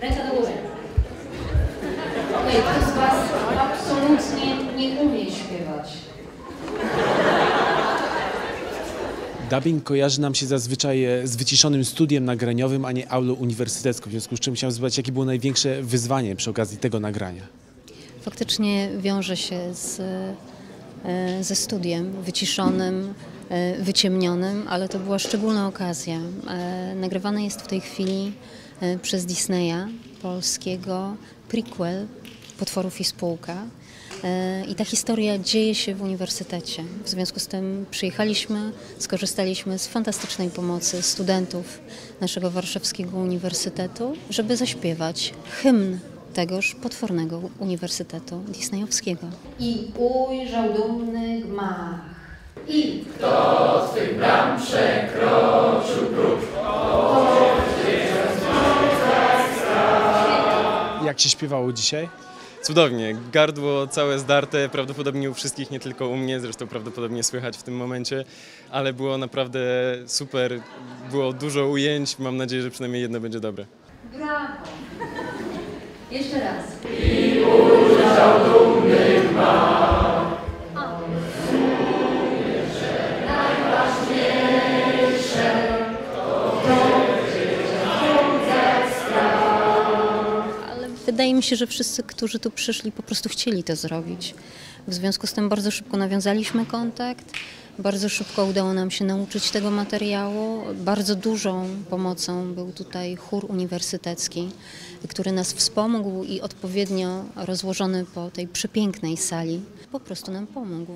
Ręka do góry. Okej, kto z Was absolutnie nie umie śpiewać? Dubbing kojarzy nam się zazwyczaj e, z wyciszonym studiem nagraniowym, a nie aulą uniwersytecką, w związku z czym chciałem zapytać, jakie było największe wyzwanie przy okazji tego nagrania? Faktycznie wiąże się z, e, ze studiem wyciszonym, e, wyciemnionym, ale to była szczególna okazja. E, Nagrywany jest w tej chwili e, przez Disneya polskiego prequel Potworów i Spółka. E, I ta historia dzieje się w uniwersytecie. W związku z tym przyjechaliśmy, skorzystaliśmy z fantastycznej pomocy studentów naszego warszawskiego uniwersytetu, żeby zaśpiewać hymn tegoż potwornego uniwersytetu disneyowskiego. I ujrzał dumny gmach. I Jak się śpiewało dzisiaj? Cudownie, gardło całe zdarte, prawdopodobnie u wszystkich, nie tylko u mnie, zresztą prawdopodobnie słychać w tym momencie, ale było naprawdę super, było dużo ujęć, mam nadzieję, że przynajmniej jedno będzie dobre. Jeszcze raz. Ale wydaje mi się, że wszyscy, którzy tu przyszli, po prostu chcieli to zrobić. W związku z tym bardzo szybko nawiązaliśmy kontakt, bardzo szybko udało nam się nauczyć tego materiału. Bardzo dużą pomocą był tutaj chór uniwersytecki, który nas wspomógł i odpowiednio rozłożony po tej przepięknej sali po prostu nam pomógł.